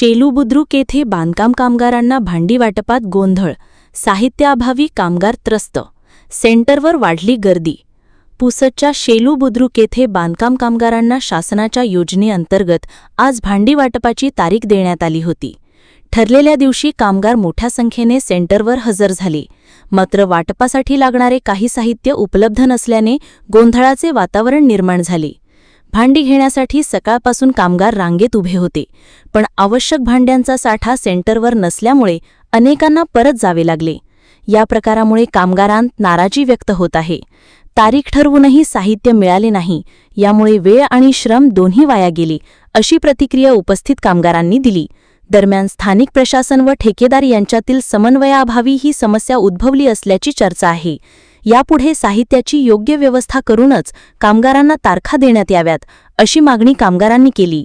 शेलू बुद्रुक येथे बांधकाम कामगारांना भांडी वाटपात गोंधळ साहित्याअभावी कामगार त्रस्त सेंटरवर वाढली गर्दी. पुसदच्या शेलू बुद्रुक येथे बांधकाम कामगारांना शासनाच्या योजनेअंतर्गत आज भांडी वाटपाची तारीख देण्यात आली होती. ठरलेल्या दिवशी कामगार मोठ्या संख्येने सेंटरवर हजर झाले. मात्र वाटपासाठी लागणारे काही साहित्य उपलब्ध नसल्याने गोंधळाचे वातावरण निर्माण झाले. भांडी घेण्यासाठी सकाळपासून कामगार रांगेत उभे होते. पण आवश्यक भांड्यांचा साठा सेंटरवर नसल्यामुळे अनेकांना परत जावे लागले. या प्रकारामुळे कामगारांत नाराजी व्यक्त होत आहे. तारीख ठरवूनही साहित्य मिळाले नाही. यामुळे वेळ आणि श्रम दोन्ही वाया गेले अशी प्रतिक्रिया उपस्थित कामगारांनी दिली. दरम्यान स्थानिक प्रशासन व ठेकेदार यांच्यातील समन्वयाअभावी ही समस्या उद्भवली असल्याची चर्चा आहे. यापुढे साहित्याची योग्य व्यवस्था करूनच कामगारांना तारखा देण्यात याव्यात अशी मागणी कामगारांनी केली.